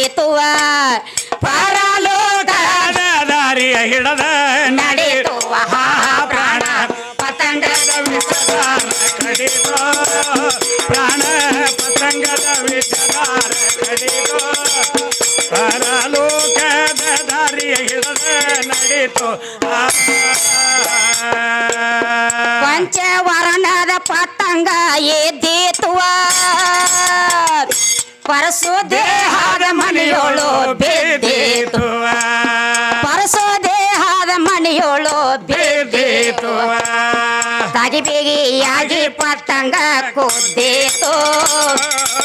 ನಡೀತುವ ಪರಲೋಕ ದಾರಿಯ ಹಿಡದ ನಡೆತುವ ಪ್ರಾಣ ಪತಂಗದ ವಿಷದಾರ ಪ್ರಾಣ ಪತಂಗದ ವಿಷದಾರ ಪರಲೋಕದ ದಾರಿಯ ಹಿಡದ ನಡೆತು ಪಂಚವರ್ಣದ ಪತಂಗ ಎದ್ದೀತುವ ಪರಸು ದೇಹದ ಮನೆಯೋಳು ಬಿದ್ದೀತು ಪರಸು ದೇಹದ ಮನೆಯೋಳು ಬಿದ್ದೀತು ತಗಿಬಿಗಿಯಾಗಿ ಪತಂಗ ಕುದ್ದೀತು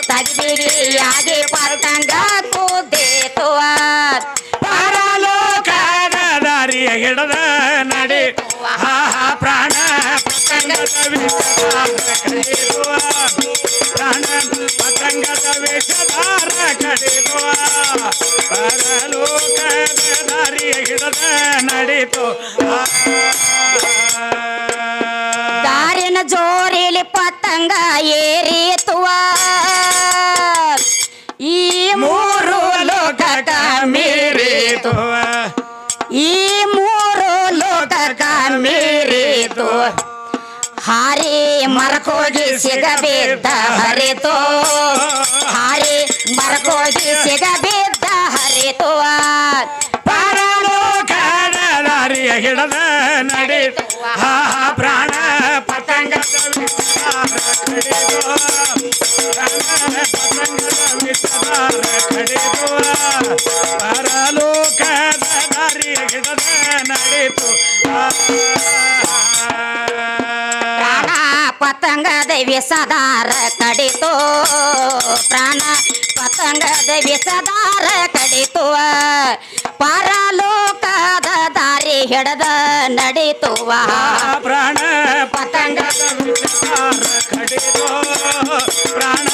ತಗಿಬಿಗಿಯಾಗಿ ಪತಂಗ ಕುದ್ದೀತು ಪರಲೋಕದ ದಾರಿಯ ಹಿಡದ ನಡಿ. ಪ್ರಾಣ ಪತಂಗದ ದಾರಿನ ಜೋರಿಲಿ ಪತಂಗ ಏರಿತುವ ಈ ಮೂರು ಲೋಕದ ಮೀರಿತು ಈ ಮೂರು ಲೋಕದ ಮೀರಿತು ಹಾರಿ ಮರಕೋಗಿ ಸಿಗಬೇಕ ಹರಿತು ಹಾರಿ ಮರಕೋಗಿ ಸಿಗಬೇಕ ಹರಿತುವ ಪರಲೋಕದ ದಾರಿಯ ಹಿಡದ ನಡೀತು ಹಾ ಹಾ ಪ್ರಾಣ ಪತಂಗದ ವಿಷದಾರ ಕಡಿದು ಪ್ರಾಣ ಪತಂಗದ ವಿಷದಾರ ಕಡಿದು ಪರಲೋಕದ ದಾರಿಯ ಹಿಡದ ನಡೀತು ಪ್ರಾಣ ಪತಂಗದ ವಿಷದಾರ ಕಡಿತು ಪ್ರಾಣ ಪತಂಗದ ವಿಷದಾರ ಕಡಿತುವ ಪರಲೋಕದ ಹಿಡದ ನಡೀತುವ ಪ್ರಾಣ ಪತಂಗ ಕಡಿದು. ಪ್ರಾಣ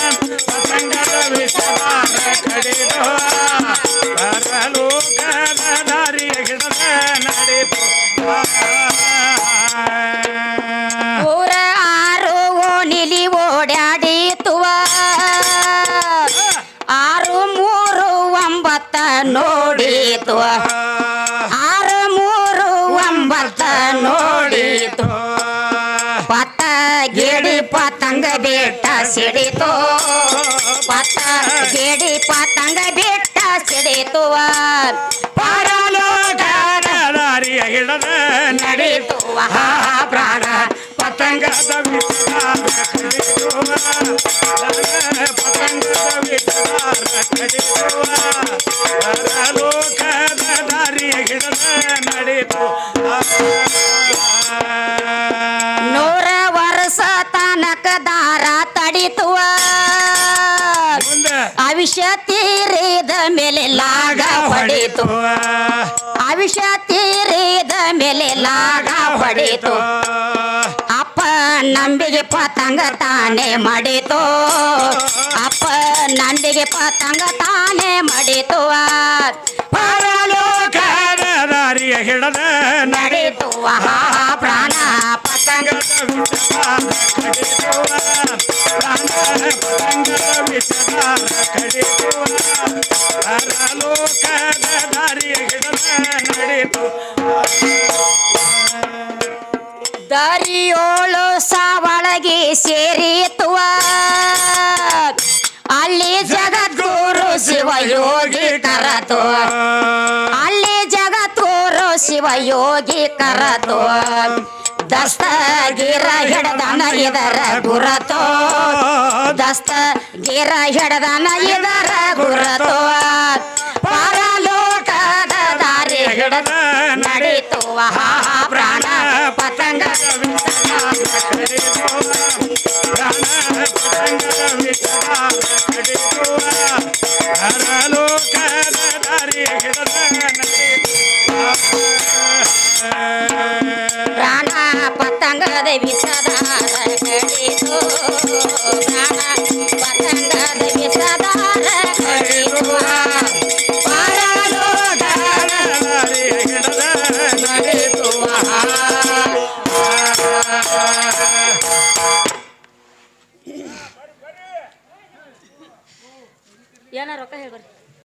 ಪತಂಗದ ವಿಷದಾರ ಕಡಿದು. ಪರಲೋಕದ ದಾರಿಯ ಹಿಡದ ನಡೀತು ಊರ ಆರು ಓಣಿಲಿ ಓಡಾಡಿತುವ ಆರು ಮೂರು ಒಂಬತ್ತ ನೋಡಿತುವ ಪತಂಗ ಬಿಟ್ಟ ಸಿಡಿತು. ಪತ ಗಿಡಿ ಪತಂಗ ಬಿಟ್ಟ ಸಿಡಿತುವ ಪರಲೋಕದ ದಾರಿಯ ಹಿಡದ ನಡೆಯುವ ಪ್ರಾಣ ಪತಂಗದ ವಿಚಾರ ಪತಂಗದ ವಿಚಾರ ಮುಂದೆ ಅವಿಷ ತೀರಿದ ಮೇಲೆ ಲಾಗ ಹೊಡಿತು ಅವಿಷ ತೀರಿದ ಮೇಲೆ ಲಾಗ ಹೊಡಿತು ಅಪ್ಪ ನಂಬಿಗೆ ಪತಂಗ ತಾನೇ ಮಾಡಿತು ಅಪ್ಪ ನಂಬಿಗೆ ಪತಂಗ ತಾನೇ ಮಾಡಿತುವ ಪರಲೋಕದ ದಾರಿಯ ಹಿಡದ ನಡೀತು ನಡೀತುವ ಪ್ರಾಣ ಪತಂಗ ಲೋಕದ ದಾರಿಯ ಹಿಡದ ನಡೀತು ದರಿಯೋಳು ಸಾವಳಗಿ ಸೇರಿತುವ ಅಲ್ಲಿ ಜಗದ್ಗುರು ಶಿವಯೋಗಿ ಕರತು ಅಲ್ಲಿ ಜಗದ್ಗುರು ಶಿವಯೋಗಿ ಕರತು ದಸ್ತಗಿರ ಹಿಡದನ ಇದರ ದಸ್ತ ದಸ್ತಗಿರ ಹಿಡದನ ಇದರ ಗುರತು. ದಾರಿ ನಡೆಯಿತು ನಡೀತುವ ಪ್ರಾಣ ಪತಂಗ ಪ್ರಾಣ ಪತಂಗದ ವಿಷ ಏನಾರ ರೊಕ್ಕ ಹೇಳ್ಬರ್ರಿ